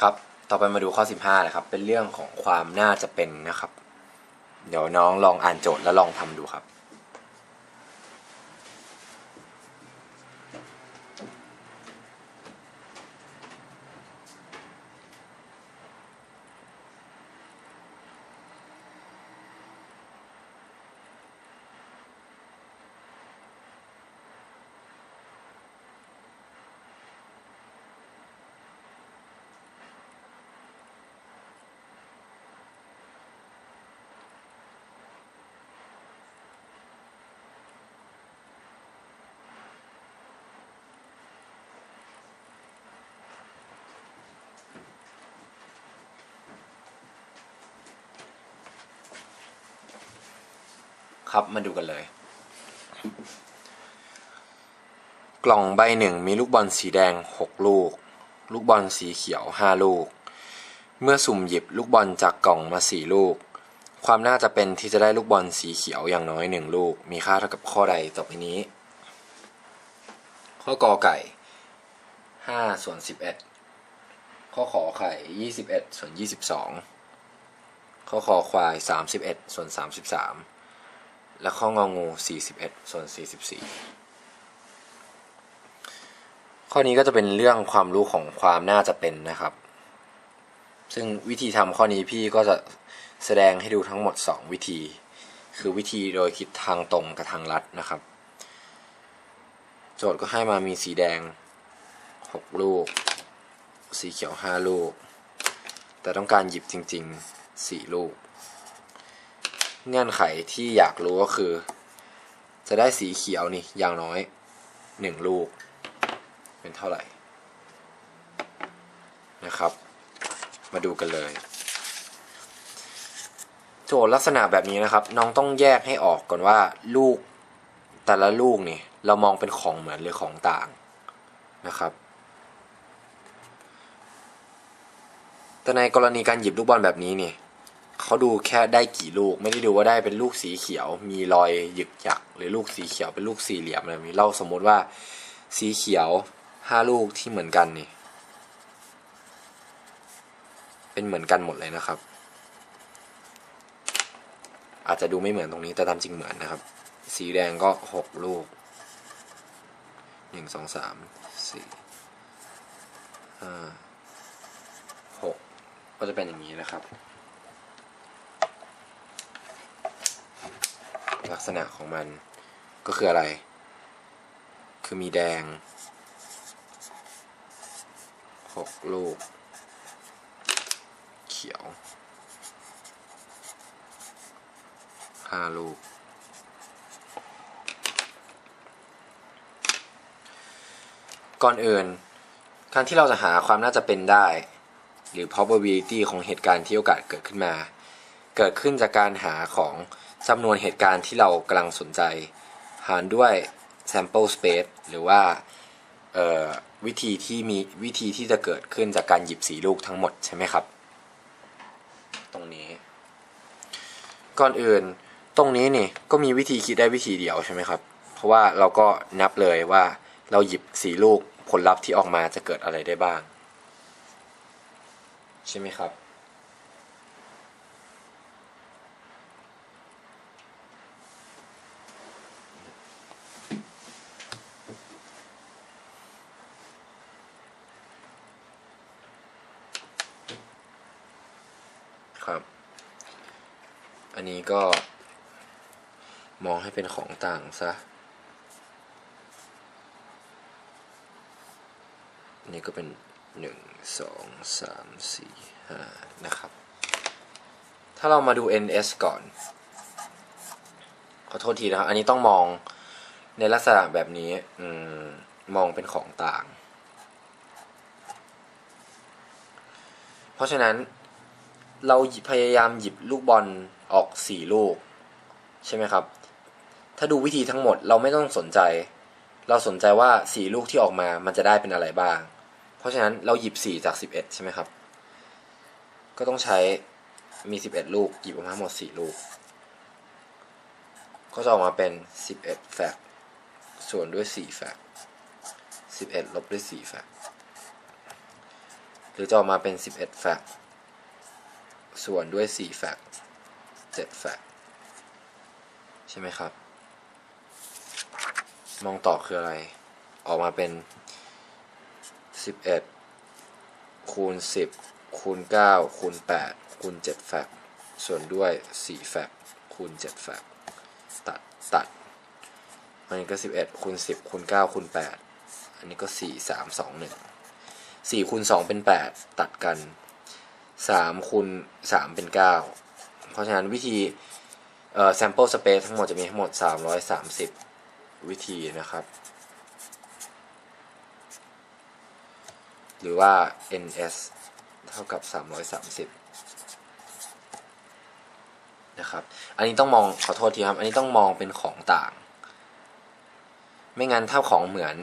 ครับ ต่อไปมาดูข้อ 15นะครับ เป็นเรื่องของความน่าจะเป็นนะครับ เดี๋ยวน้องลองอ่านโจทย์แล้วลองทำดูครับ ครับ มาดูกันเลย กล่องใบหนึ่งมีลูกบอลสีแดง 6 ลูก ลูกบอลสีเขียว 5 ลูก เมื่อสุ่มหยิบลูกบอลจากกล่องมา 4 ลูก ความน่าจะเป็นที่จะได้ลูกบอลสีเขียวอย่างน้อย 1 ลูก มีค่าเท่ากับข้อใดต่อไปนี้ ข้อกอไก่5ส่วน11 ข้อขอไข่ 21ส่วน22ข้อคอควาย 31 ส่วน 33 และข้ององู 41 ส่วน 44 ข้อนี้ก็จะเป็นเรื่องความรู้ของความน่าจะเป็นนะครับ ซึ่งวิธีทำข้อนี้พี่ก็จะแสดงให้ดูทั้งหมด 2 วิธี คือวิธีโดยคิดทางตรงกับทางลัดนะครับ โจทย์ก็ให้มามีสีแดง 6 ลูก สีเขียว 5 ลูก แต่ต้องการหยิบจริง ๆ 4 ลูก เงื่อนไขที่อยากรู้ก็คือ จะได้สีเขียวนี่อย่างน้อย1ลูก เป็นเท่าไหร่นะครับ มาดูกันเลย โจทย์ลักษณะแบบนี้นะครับ น้องต้องแยกให้ออกก่อนว่าลูกแต่ละลูกนี่เรามองเป็นของเหมือนหรือของต่างนะครับ แต่ในกรณีการหยิบลูกบอลแบบนี้นี่ เขาดูแค่ได้กี่ลูก ไม่ได้ดูว่าได้เป็นลูกสีเขียว มีรอยหยึกหยักหรือลูกสีเขียวเป็นลูกสี่เหลี่ยมอะไรแบบนี้เราสมมติว่าสีเขียวห้าลูกที่เหมือนกันนี่ เป็นเหมือนกันหมดเลยนะครับ อาจจะดูไม่เหมือนตรงนี้แต่ตามจริงเหมือนนะครับ สีแดงก็หกลูกหนึ่งสองสามสี่ห้าหกก็จะเป็นอย่างนี้นะครับ ลักษณะของมันก็คืออะไร คือมีแดงหกลูก เขียวห้าลูก ก่อนอื่น การที่เราจะหาความน่าจะเป็นได้ หรือ probability ของเหตุการณ์ที่โอกาสเกิดขึ้นมา เกิดขึ้นจากการหาของ จำนวนเหตุการณ์ที่เรากำลังสนใจ หารด้วย sample space หรือว่าวิธีที่มีวิธีที่จะเกิดขึ้นจากการหยิบสีลูกทั้งหมดใช่ไหมครับ ตรงนี้ ก่อนอื่นตรงนี้นี่ก็มีวิธีคิดได้วิธีเดียวใช่ไหมครับ เพราะว่าเราก็นับเลยว่าเราหยิบสีลูกผลลัพธ์ที่ออกมาจะเกิดอะไรได้บ้าง ใช่ไหมครับ อันนี้ก็ มองให้เป็นของต่างซะ อันนี้ก็เป็นหนึ่งสองสามสี่ห้านะครับ ถ้าเรามาดู ns ก่อน ขอโทษทีนะครับ อันนี้ต้องมองในลักษณะแบบนี้อมมองเป็นของต่าง เพราะฉะนั้นเราพยายามหยิบลูกบอล ออกสี่ลูก ใช่ไหมครับ ถ้าดูวิธีทั้งหมดเราไม่ต้องสนใจ เราสนใจว่าสี่ลูกที่ออกมามันจะได้เป็นอะไรบ้าง เพราะฉะนั้นเราหยิบสี่จากสิบเอ็ดใช่ไหมครับ ก็ต้องใช้มีสิบเอ็ดลูกหยิบออกมาหมดสี่ลูก ก็จะออกมาเป็นสิบเอ็ดแฟกต์ส่วนด้วยสี่แฟกต์สิบเอ็ดลบด้วยสี่แฟกต์หรือจะออกมาเป็น 11 แฟกต์ส่วนด้วย 4 แฟก ต์7แฟกต์ใช่ไหมครับ มองต่อคืออะไร ออกมาเป็น 11 คูณ 10 คูณ 9 คูณ 8 คูณ 7 แฟกต์ส่วนด้วย 4 แฟกต์คูณ 7 แฟกต์ตัด ตัดอันนี้ก็ 11 คูณ 10 คูณ 9 คูณ 8 อันนี้ก็ 4 3 2 1 4คูณ2เป็น 8 ตัดกัน3คูณ3เป็น 9 ราะฉะนั้นวิธีเอ่อ sample space ทั้งหมดจะมีทั้งหมด 330 วิธีนะครับ หรือว่า ns เท่ากับ 330 นะครับ อันนี้ต้องมองขอโทษทีครับ อันนี้ต้องมองเป็นของต่าง ไม่งั้นถ้าของเหมือน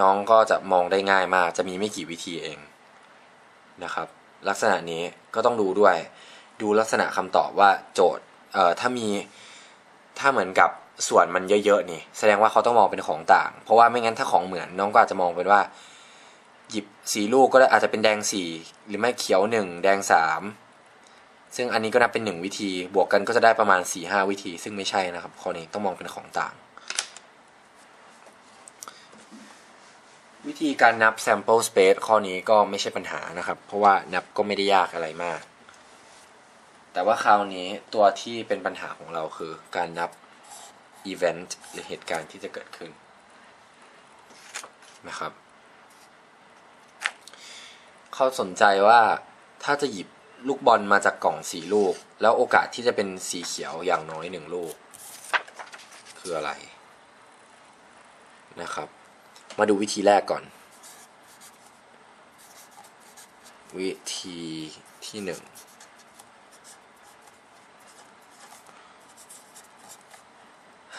น้องก็จะมองได้ง่ายมาก จะมีไม่กี่วิธีเองนะครับ ลักษณะนี้ก็ต้องดูด้วย ดูลักษณะคำตอบว่าโจทย์เอ่อถ้ามีถ้าเหมือนกับส่วนมันเยอะๆนี่ แสดงว่าเขาต้องมองเป็นของต่าง เพราะว่าไม่งั้นถ้าของเหมือนน้องก็อาจจะมองเป็นว่า หยิบสีลูกก็อาจจะเป็นแดงสี่หรือไม่เขียวหนึ่งแดงสามซึ่งอันนี้ก็นับเป็นหนึ่งวิธี บวกกันก็จะได้ประมาณสี่ห้าวิธี ซึ่งไม่ใช่นะครับข้อนี้ต้องมองเป็นของต่าง วิธีการนับ sample space ข้อนี้ก็ไม่ใช่ปัญหานะครับ เพราะว่านับก็ไม่ได้ยากอะไรมาก แต่ว่าคราวนี้ตัวที่เป็นปัญหาของเราคือการนับ event หรือเหตุการณ์ที่จะเกิดขึ้นนะครับเขาสนใจว่าถ้าจะหยิบลูกบอลมาจากกล่องสีลูก แล้วโอกาสที่จะเป็นสีเขียวอย่างน้อยหนึ่งลูก คืออะไรนะครับ มาดูวิธีแรกก่อน วิธีที่หนึ่ง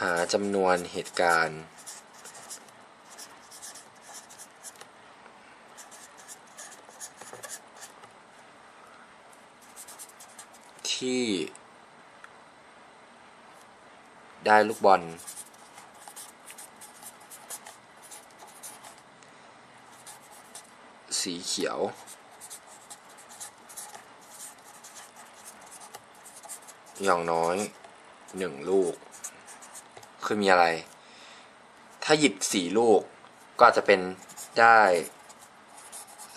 หาจำนวนเหตุการณ์ ที่ ได้ลูกบอล สีเขียวอย่างน้อยหนึ่งลูก คือมีอะไร ถ้าหยิบสีลูก ก็อาจจะเป็นได้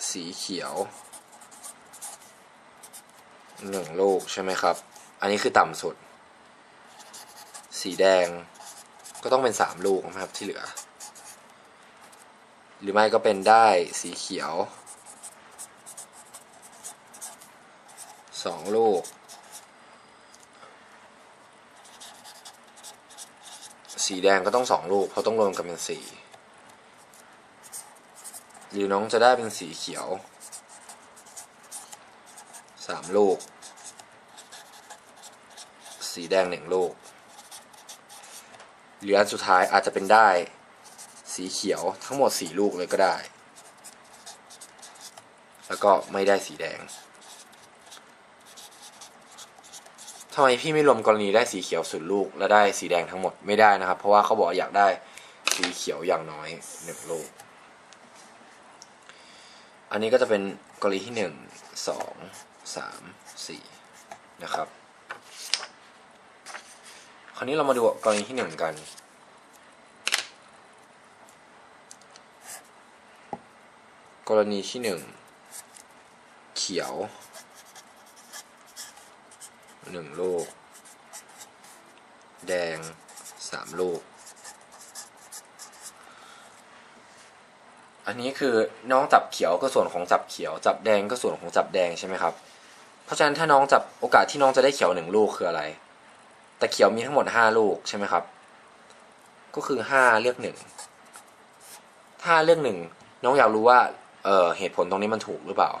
สีเขียวหนึ่งลูกใช่ไหมครับ อันนี้คือต่ำสุด สีแดงก็ต้องเป็นสามลูกนะครับที่เหลือ หรือไม่ก็เป็นได้สีเขียวสองลูก สีแดงก็ต้องสองลูกเพราะต้องรวมกันเป็นสี่หรือน้องจะได้เป็นสีเขียวสามลูก สีแดงหนึ่งลูกหรืออันสุดท้ายอาจจะเป็นได้ สีเขียวทั้งหมดสี่ลูกเลยก็ได้ แล้วก็ไม่ได้สีแดงทำไมพี่ไม่รวมกรณีได้สีเขียวสุดลูก และได้สีแดงทั้งหมดไม่ได้นะครับ เพราะว่าเขาบอกอยากได้สีเขียวอย่างน้อยหนึ่งลูก อันนี้ก็จะเป็นกรณีที่หนึ่งสองสามสี่นะครับ คราวนี้เรามาดูกรณีที่หนึ่งกันกรณีที่หนึ่งเขียว หนึ่งลูก แดงสามลูก อันนี้คือน้องจับเขียวก็ส่วนของจับเขียว จับแดงก็ส่วนของจับแดงใช่ไหมครับ เพราะฉะนั้นถ้าน้องจับโอกาสที่น้องจะได้เขียวหนึ่งลูกคืออะไร แต่เขียวมีทั้งหมดห้าลูกใช่ไหมครับ ก็คือห้าเลือกหนึ่งถ้าเลือกหนึ่งน้องอยากรู้ว่าเออเหตุผลตรงนี้มันถูกหรือเปล่า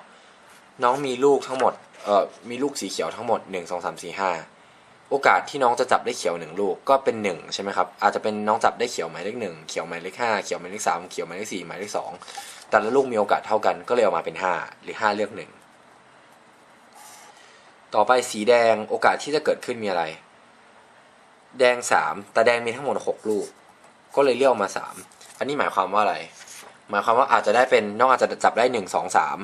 น้องมีลูกทั้งหมด เออมีลูกสีเขียวทั้งหมดหนึ่งสอามสี่ห้าโอกาสที่น้องจะจับได้เขียวหนึ่งลูกก็เป็นหนึ่งใช่ไหมครับอาจจะเป็นน้องจับได้เขียวหมายเลขหนึ่งเขียวหมายเลขห้าเขียวหมายเลขสามเขียวหมายเลขสี่หมายเลขสองแต่ละลูกมีโอกาสเท่ากันก็เลยออกมาเป็นห้าหรือห้าเลือกหนึ่งต่อไปสีแดงโอกาสที่จะเกิดขึ้นมีอะไร แดงสามแต่แดงมีทั้งหมดหกลูก ก็เลยเลือกมาสามอันนี้หมายความว่าอะไร หมายความว่าอาจจะได้เป็นน้องอาจจะจับได้หนึ่งสองสาม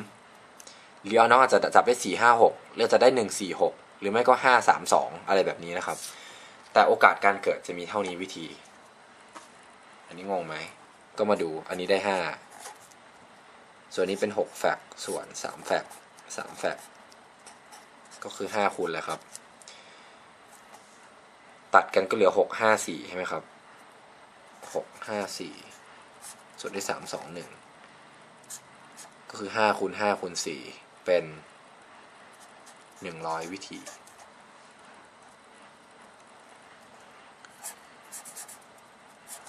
หรือเอาน้องอาจจะจับได้สี่ห้าหกหรือจะได้หนึ่งสี่หกหรือไม่ก็ห้าสามสองอะไรแบบนี้นะครับ แต่โอกาสการเกิดจะมีเท่านี้วิธี อันนี้งงไหม ก็มาดูอันนี้ได้ห้าส่วนนี้เป็นหกแฟกส่วนสามแฟกสามแฟกก็คือห้าคูณเลยครับ ตัดกันก็เหลือหกห้าสี่ใช่ไหมครับหกห้าสี่ส่วนด้วยสามสองหนึ่งก็คือห้าคูณห้าคูณสี่ เป็นหนึ่งร้อยวิธี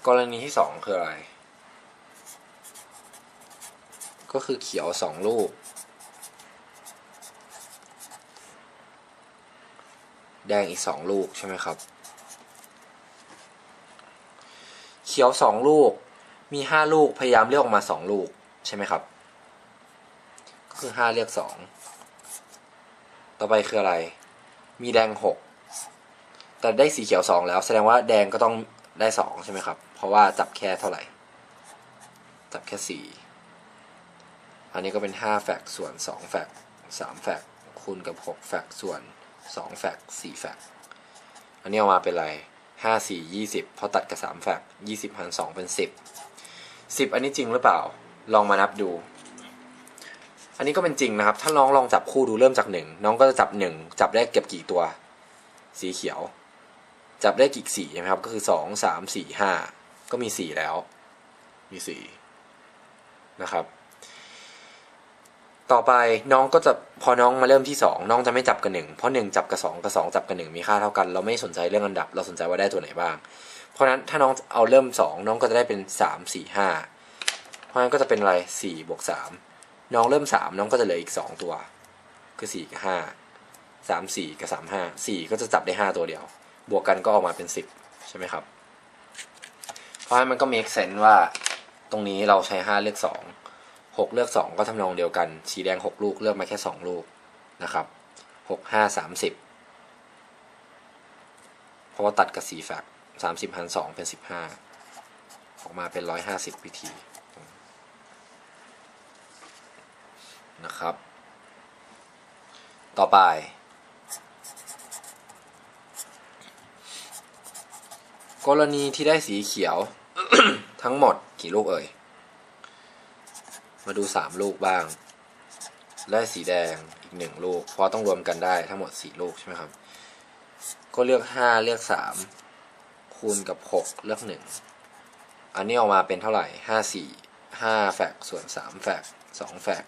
กรณีที่สองคืออะไร ก็คือเขียวสองลูก แดงอีกสองลูก ใช่ไหมครับ เขียวสองลูกมีห้าลูกพยายามเลือกออกมาสองลูก ใช่ไหมครับ คือห้าเลือกสองต่อไปคืออะไร มีแดงหกแต่ได้สีเขียวสองแล้ว แสดงว่าแดงก็ต้องได้สองใช่ไหมครับ เพราะว่าจับแค่เท่าไหร่ จับแค่สี่อันนี้ก็เป็นห้าแฟกส่วนสองแฟกสามแฟกคูณกับหกแฟกส่วนสองแฟกสี่แฟกอันนี้ออกมาเป็นอะไรห้าสี่ยี่สิบพอตัดกับสามแฟกยี่สิบพันสองเป็นสิบสิบอันนี้จริงหรือเปล่า ลองมานับดู อันนี้ก็เป็นจริงนะครับ ถ้าน้องลองจับคู่ดูเริ่มจากหนึ่งน้องก็จะจับหนึ่งจับได้เก็บกี่ตัว สีเขียว จับได้กี่สีใช่ไหมครับ ก็คือสองสามสี่ห้าก็มีสี่แล้ว มีสี่นะครับ ต่อไปน้องก็จะพอน้องมาเริ่มที่สองน้องจะไม่จับกับหนึ่งเพราะหนึ่งจับกับสองกับสองจับกับหนึ่งมีค่าเท่ากัน เราไม่สนใจเรื่องอันดับ เราสนใจว่าได้ตัวไหนบ้าง เพราะฉะนั้นถ้าน้องเอาเริ่มสองน้องก็จะได้เป็นสามสี่ห้าเพราะฉะนั้นก็จะเป็นอะไรสี่บวกสาม น้องเริ่มสามน้องก็จะเหลืออีกสองตัว คือสี่กับห้าสามสี่กับสามห้าสี่ก็จะจับได้ห้าตัวเดียว บวกกันก็ออกมาเป็นสิบใช่ไหมครับ เพราะฉะนั้นมันก็ make sense ว่าตรงนี้เราใช้ห้าเลือกสองหกเลือกสองก็ทำนองเดียวกันสีแดงหกลูกเลือกมาแค่สองลูกนะครับหกห้าสามสิบเพราะว่าตัดกับสี่แฟกสามสิบพันสองเป็นสิบห้าออกมาเป็นร้อยห้าสิบวิธี นะครับ ต่อไป กรณีที่ได้สีเขียวทั้งหมดกี่ลูกเอ่ย มาดูสามลูกบ้าง ได้สีแดงอีกหนึ่งลูก เพราะต้องรวมกันได้ทั้งหมดสี่ลูกใช่ไหมครับ ก็เลือกห้าเลือกสามคูณกับหกเลือกหนึ่งอันนี้ออกมาเป็นเท่าไหร่ห้าสี่ห้าแฟกส่วนสามแฟกสองแฟก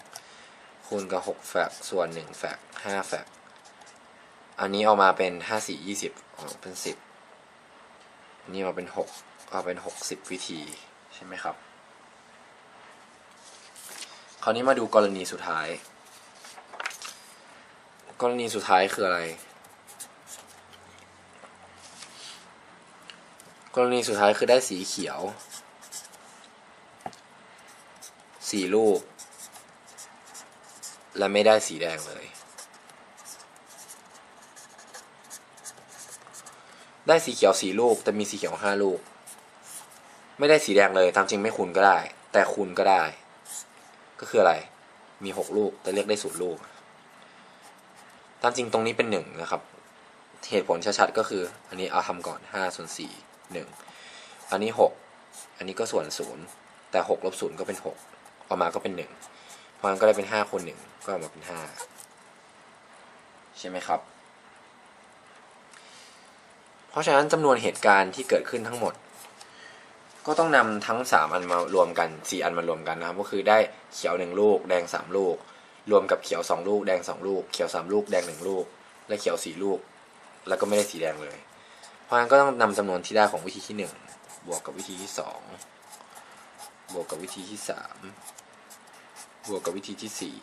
คูณกับหกแฟกส่วนหนึ่งแฟกห้าแฟกอันนี้ออกมาเป็นห้าสี่ยี่สิบออกเป็นสิบนี่มาเป็นหกเอาเป็นหกสิบวิธีใช่ไหมครับ คราวนี้มาดูกรณีสุดท้าย กรณีสุดท้ายคืออะไร กรณีสุดท้ายคือได้สีเขียวสี่ลูก และไม่ได้สีแดงเลย ได้สีเขียวสี่ลูก แต่มีสีเขียวห้าลูก ไม่ได้สีแดงเลยตามจริงไม่คูณก็ได้ แต่คูณก็ได้ ก็คืออะไร มีหกลูก แต่เรียกได้ศูนย์ลูก ตามจริงตรงนี้เป็นหนึ่งนะครับ เหตุผลชัดๆก็คือ อันนี้เอาทำก่อนห้าส่วนสี่หนึ่งอันนี้หกอันนี้ก็ส่วนศูนย์แต่หกลบศูนย์ก็เป็นหกออกมาก็เป็นหนึ่ง เพราะฉะนั้นก็ได้เป็นห้าคูณหนึ่งก็ออกมาเป็นห้าใช่ไหมครับ เพราะฉะนั้นจำนวนเหตุการณ์ที่เกิดขึ้นทั้งหมด ก็ต้องนำทั้งสามอันมารวมกันสี่อันมารวมกันนะครับ ก็คือได้เขียวหนึ่งลูก แดงสามลูก รวมกับเขียวสองลูก แดงสองลูก เขียวสามลูก แดงหนึ่งลูก และเขียวสี่ลูก แล้วก็ไม่ได้สีแดงเลย เพราะฉะนั้นก็ต้องนำจำนวนที่ได้ของวิธีที่หนึ่งบวกกับวิธีที่สองบวกกับวิธีที่สาม บวกกับวิธีที่สี่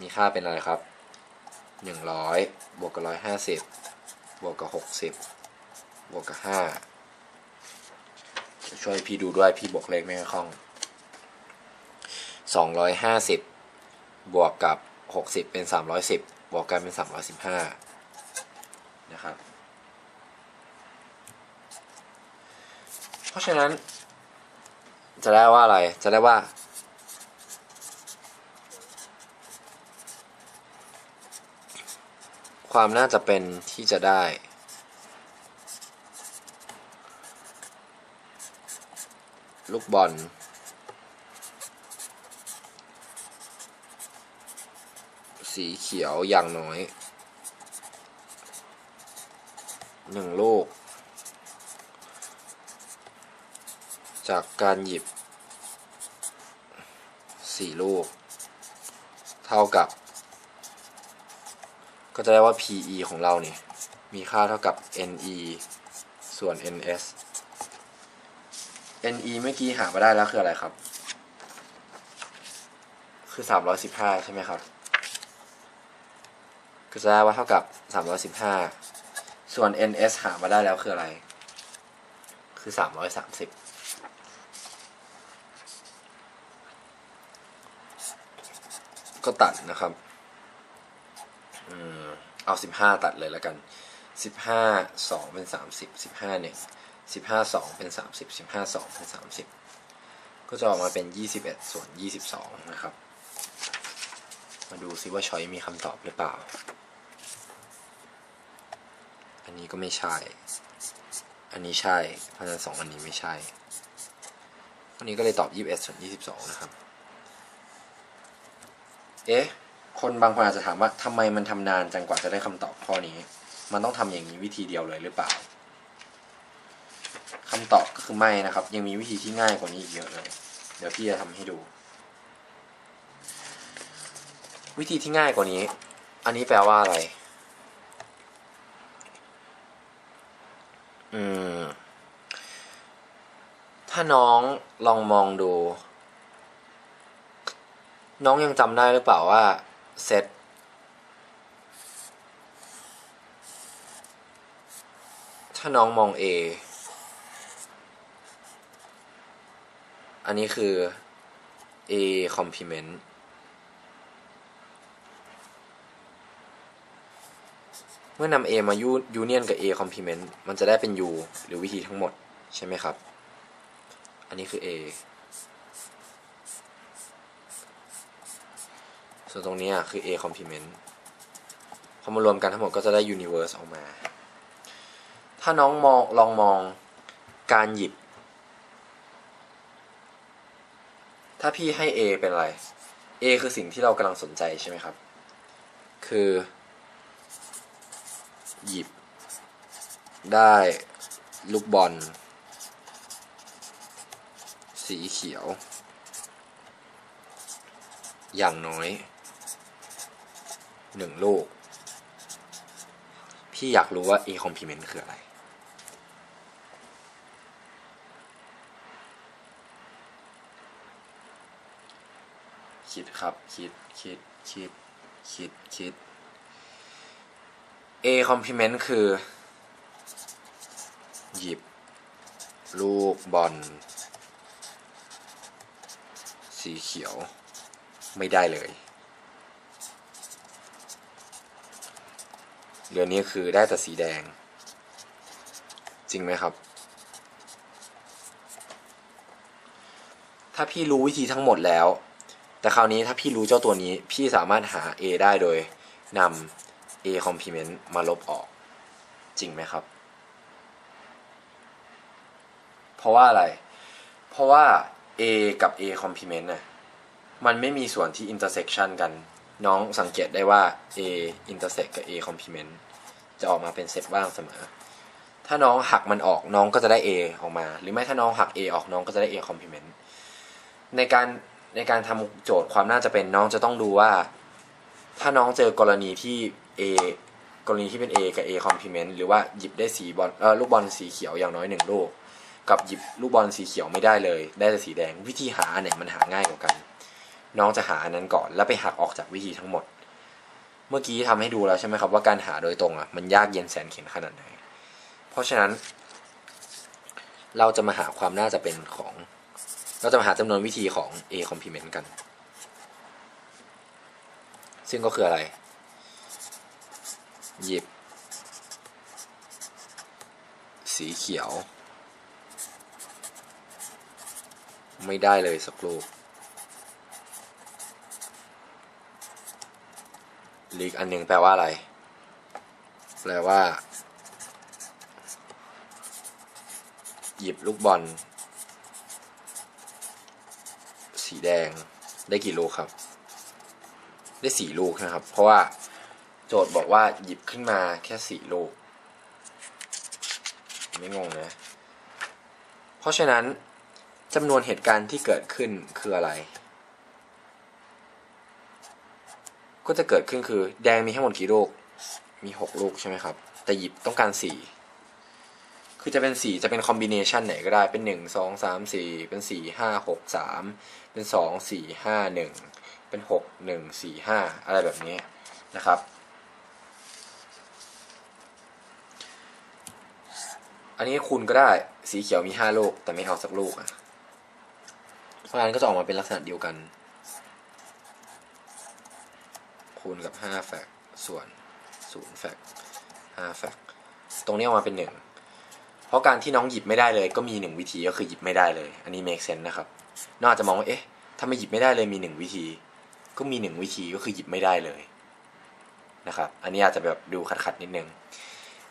มีค่าเป็นอะไรครับหนึ่งร้อยบวกกับร้อยห้าสิบบวกกับหกสิบบวกกับห้าช่วยพี่ดูด้วยพี่บวกเลขไม่ค่อยคล่องสองร้อยห้าสิบบวกกับหกสิบเป็นสามร้อยสิบบวกกันเป็นสามร้อยสิบห้านะครับ เพราะฉะนั้นจะได้ว่าอะไร จะได้ว่า ความน่าจะเป็นที่จะได้ ลูกบอล สีเขียวอย่างน้อยหนึ่งลูก จากการหยิบสี่ลูก เท่ากับ ก็จะได้ว่า PE ของเราเนี่ยมีค่าเท่ากับ NE ส่วน NS NE เมื่อกี้หามาได้แล้วคืออะไรครับ คือ 315 ใช่ไหมครับ ก็จะได้ว่าเท่ากับ 315 ส่วน NS หามาได้แล้วคืออะไร คือ 330ก็ตัดนะครับ อืมเอาสิบห้าตัดเลยแล้วกันสิบห้าสองเป็นสามสิบสิบห้าหนึ่งสิบห้าสองเป็นสามสิบสิบห้าสองเป็นสามสิบก็จะออกมาเป็นยี่สิบเอ็ดส่วนยี่สิบสองนะครับ มาดูซิว่าชอยมีคำตอบหรือเปล่า อันนี้ก็ไม่ใช่ อันนี้ใช่ เพราะฉะนั้นสองอันนี้ไม่ใช่ อันนี้ก็เลยตอบยี่สิบเอ็ดส่วนยี่สิบสองนะครับ เอ๊ะ คนบางคนอาจจะถามว่าทำไมมันทำนานจังกว่าจะได้คำตอบข้อนี้ มันต้องทำอย่างนี้วิธีเดียวเลยหรือเปล่าคำตอบก็คือไม่นะครับ ยังมีวิธีที่ง่ายกว่านี้อีกเยอะเลย เดี๋ยวพี่จะทำให้ดู วิธีที่ง่ายกว่านี้ อันนี้แปลว่าอะไร อืม ถ้าน้องลองมองดูน้องยังจำได้หรือเปล่าว่า เซตถ้าน้องมอง A อันนี้คือ A complement เมื่อนำ A มายูยูเนียนกับ A complement มันจะได้เป็น U หรือวิธีทั้งหมด ใช่ไหมครับ อันนี้คือ A ส่วนตรงนี้คือ A complement พอมารวมกันทั้งหมดก็จะได้ universe ออกมา ถ้าน้องมองลองมองการหยิบ ถ้าพี่ให้ A เป็นอะไร A คือสิ่งที่เรากำลังสนใจใช่ไหมครับ คือ หยิบ ได้ลูกบอล สีเขียว อย่างน้อย หนึ่งลูก พี่อยากรู้ว่า A complement คืออะไร คิดครับ คิด คิด คิด คิด คิด A complement คือ หยิบ ลูกบอล สีเขียว ไม่ได้เลย เหลือนี้คือได้แต่สีแดง จริงไหมครับ ถ้าพี่รู้วิธีทั้งหมดแล้ว แต่คราวนี้ถ้าพี่รู้เจ้าตัวนี้ พี่สามารถหา A ได้โดยนำ A complement มาลบออก จริงไหมครับ เพราะว่าอะไร เพราะว่า A กับ A complement น่ะมันไม่มีส่วนที่ intersection กัน น้องสังเกตได้ว่า A intersect กับ A complement จะออกมาเป็นเซตว่างเสมอ ถ้าน้องหักมันออกน้องก็จะได้ A ออกมา หรือไม่ถ้าน้องหัก A ออกน้องก็จะได้ A complement ในการในการทำโจทย์ความน่าจะเป็นน้องจะต้องดูว่า ถ้าน้องเจอกรณีที่ A กรณีที่เป็น A กับ A complement หรือว่าหยิบได้สีบอลเออลูกบอลสีเขียวอย่างน้อยหนึ่งลูก กับหยิบลูกบอลสีเขียวไม่ได้เลย ได้แต่สีแดงวิธีหาเนี่ยมันหาง่ายกว่ากัน น้องจะหาอันนั้นก่อน แล้วไปหักออกจากวิธีทั้งหมด เมื่อกี้ทำให้ดูแล้วใช่ไหมครับว่าการหาโดยตรงอะมันยากเย็นแสนเข็ญขนาดไหน เพราะฉะนั้น เราจะมาหาความน่าจะเป็นของ เราจะมาหาจำนวนวิธีของ A complement กัน ซึ่งก็คืออะไร หยิบ สีเขียว ไม่ได้เลยสักลูก หรืออีกอันหนึ่งแปลว่าอะไร แปลว่า หยิบลูกบอล สีแดงได้กี่ลูกครับ ได้สี่ลูกนะครับ เพราะว่าโจทย์บอกว่าหยิบขึ้นมาแค่สี่ลูก ไม่งงนะ เพราะฉะนั้นจำนวนเหตุการณ์ที่เกิดขึ้นคืออะไร ก็จะเกิดขึ้นคือแดงมีทั้งหมดกี่ลูก มีหกลูกใช่ไหมครับ แต่หยิบต้องการสี่คือจะเป็นสี่จะเป็นคอมบิเนชันไหนก็ได้ เป็นหนึ่งสองสามสี่เป็นสี่ห้าหกสามเป็นสองสี่ห้าหนึ่งเป็นหกหนึ่งสี่ห้าอะไรแบบนี้นะครับ อันนี้คูณก็ได้ สีเขียวมีห้าลูก แต่ไม่เอาสักลูกอะ เพราะฉะนั้นก็จะออกมาเป็นลักษณะเดียวกัน คูณกับห้าแฟกส่วนศูนย์แฟกห้าแฟกตรงนี้ออกมาเป็นหนึ่งเพราะการที่น้องหยิบไม่ได้เลยก็มีหนึ่งวิธีก็คือหยิบไม่ได้เลย อันนี้ make sense นะครับน้องอาจจะมองว่าเอ๊ะถ้าไม่หยิบไม่ได้เลยมีหนึ่งวิธี ก็มีหนึ่งวิธีก็คือหยิบไม่ได้เลยนะครับ อันนี้อาจจะแบบดูขัดๆนิดนึง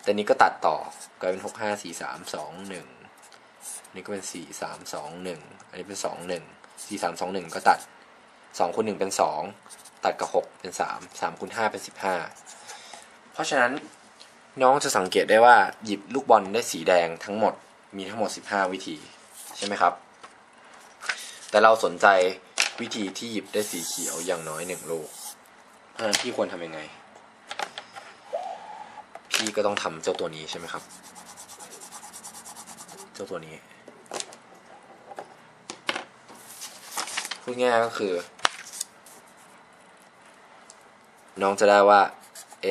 แต่นี้ก็ตัดต่อกลายเป็นหกห้าสี่สามสองหนึ่งนี่ก็เป็นสี่สามสองหนึ่งอันนี้เป็นสองหนึ่งสี่สามสองหนึ่งก็ตัดสองคูณหนึ่งเป็นสอง ตัดกับหกเป็นสามสามคูณห้าเป็นสิบห้าเพราะฉะนั้นน้องจะสังเกตได้ว่าหยิบลูกบอลได้สีแดงทั้งหมดมีทั้งหมดสิบห้าวิธีใช่ไหมครับ แต่เราสนใจวิธีที่หยิบได้สีเขียวอย่างน้อยหนึ่งลูก เพราะฉะนั้นพี่ควรทำยังไง พี่ก็ต้องทำเจ้าตัวนี้ใช่ไหมครับ เจ้าตัวนี้พูดง่ายก็คือ น้องจะได้ว่า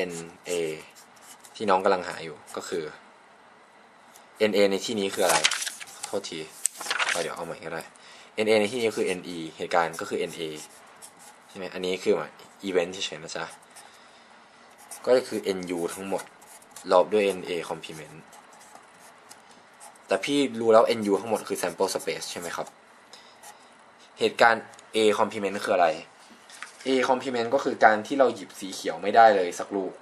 n a ที่น้องกำลังหาอยู่ก็คือ n a ในที่นี้คืออะไร โทษทีเอาเดี๋ยวเอาใหม่ก็ได้ n a ในที่นี้คือ n e เหตุการณ์ก็คือ n a ใช่ไหมอันนี้คือมา event เฉยๆนะจ๊ะ ก็คือ n u ทั้งหมดลบด้วย NA complement แต่พี่รู้แล้ว NU ทั้งหมดคือ sample space ใช่ไหมครับ เหตุการณ์ A complement คืออะไร A complement ก็คือการที่เราหยิบสีเขียวไม่ได้เลยสักลูก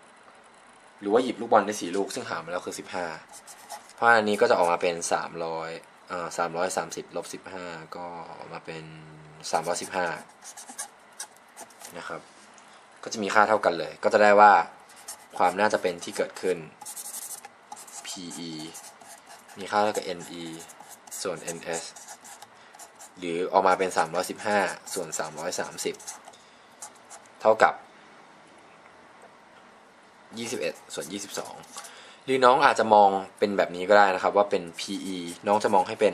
หรือว่าหยิบลูกบอลได้สีลูกซึ่งหามาแล้วคือ15เพราะอันนี้ก็จะออกมาเป็น300อ่า330ลบ15ก็ออกมาเป็น315นะครับ ก็จะมีค่าเท่ากันเลย ก็จะได้ว่าความน่าจะเป็นที่เกิดขึ้น PE มีค่าเท่ากับ NE ส่วน NS หรือออกมาเป็น 315 ส่วน 330 เท่ากับ 21 ส่วน 22 หรือน้องอาจจะมองเป็นแบบนี้ก็ได้นะครับ ว่าเป็น PE น้องจะมองให้เป็น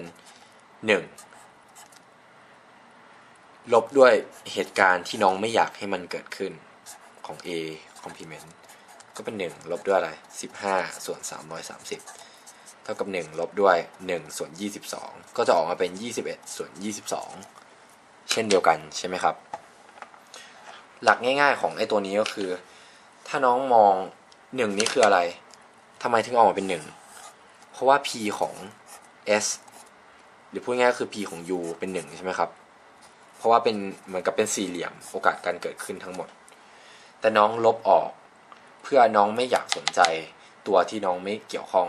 1 ลบด้วยเหตุการณ์ที่น้องไม่อยากให้มันเกิดขึ้นของ A complement ก็เป็น 1 ลบด้วยอะไร 15 ส่วน 330 เท่ากับ 1 ลบด้วย 1 ส่วน 22 ก็จะออกมาเป็น 21 ส่วน 22 เช่นเดียวกันใช่ไหมครับ หลักง่าย ๆ ของไอ้ตัวนี้ก็คือ ถ้าน้องมอง1นี้คืออะไรทำไมถึงออกมาเป็น1เพราะว่า p ของ s หรือพูดง่ายๆคือ p ของ u เป็น1ใช่ไหมครับ เพราะว่าเป็นเหมือนกับเป็นสี่เหลี่ยมโอกาสการเกิดขึ้นทั้งหมด แต่น้องลบออก เพื่อน้องไม่อยากสนใจตัวที่น้องไม่เกี่ยวข้อง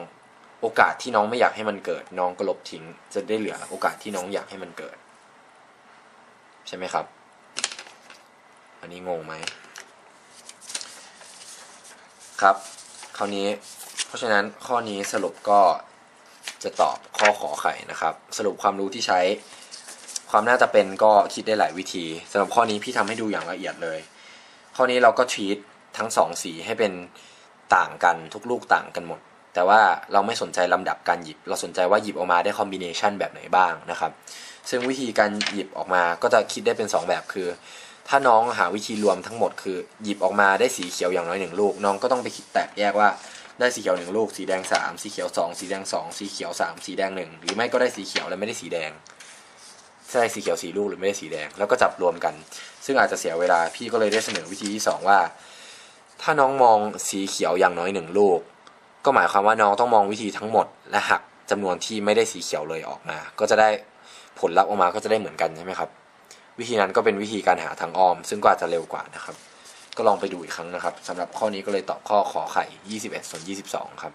โอกาสที่น้องไม่อยากให้มันเกิด น้องก็ลบทิ้ง จะได้เหลือโอกาสที่น้องอยากให้มันเกิด ใช่ไหมครับ อันนี้งงไหมครับ คราวนี้ เพราะฉะนั้นข้อนี้สรุปก็จะตอบข้อขอไข่นะครับ สรุปความรู้ที่ใช้ ความน่าจะเป็นก็คิดได้หลายวิธีสำหรับข้อนี้พี่ทำให้ดูอย่างละเอียดเลย ข้อนี้เราก็ทีตทั้งสองสีให้เป็นต่างกันทุกลูกต่างกันหมด แต่ว่าเราไม่สนใจลำดับการหยิบ เราสนใจว่าหยิบออกมาได้คอมบิเนชันแบบไหนบ้างนะครับ ซึ่งวิธีการหยิบออกมาก็จะคิดได้เป็น 2 แบบคือ ถ้าน้องหาวิธีรวมทั้งหมดคือหยิบออกมาได้สีเขียวอย่างน้อยหนึ่งลูก น้องก็ต้องไปคิดแตกแยกว่าได้สีเขียวหนึ่งลูก สีแดงสามสีเขียวสองสีแดงสองสีเขียวสามสีแดงหนึ่งหรือไม่ก็ได้สีเขียวและไม่ได้สีแดงใช่สีเขียวสีลูกหรือไม่ได้สีแดงแล้วก็จับรวมกัน ซึ่งอาจจะเสียเวลาพี่ก็เลยได้เสนอวิธีที่สองว่า ถ้าน้องมองสีเขียวอย่างน้อยหนึ่งลูก ก็หมายความว่าน้องต้องมองวิธีทั้งหมดและหักจำนวนที่ไม่ได้สีเขียวเลยออกมา ก็จะได้ผลลัพธ์ออกมาก็จะได้เหมือนกันใช่ไหมครับ วิธีนั้นก็เป็นวิธีการหาทางออม ซึ่งก็อาจจะเร็วกว่านะครับ ก็ลองไปดูอีกครั้งนะครับสำหรับข้อนี้ก็เลยตอบข้อขอไข่ 21ส่วน22 ครับ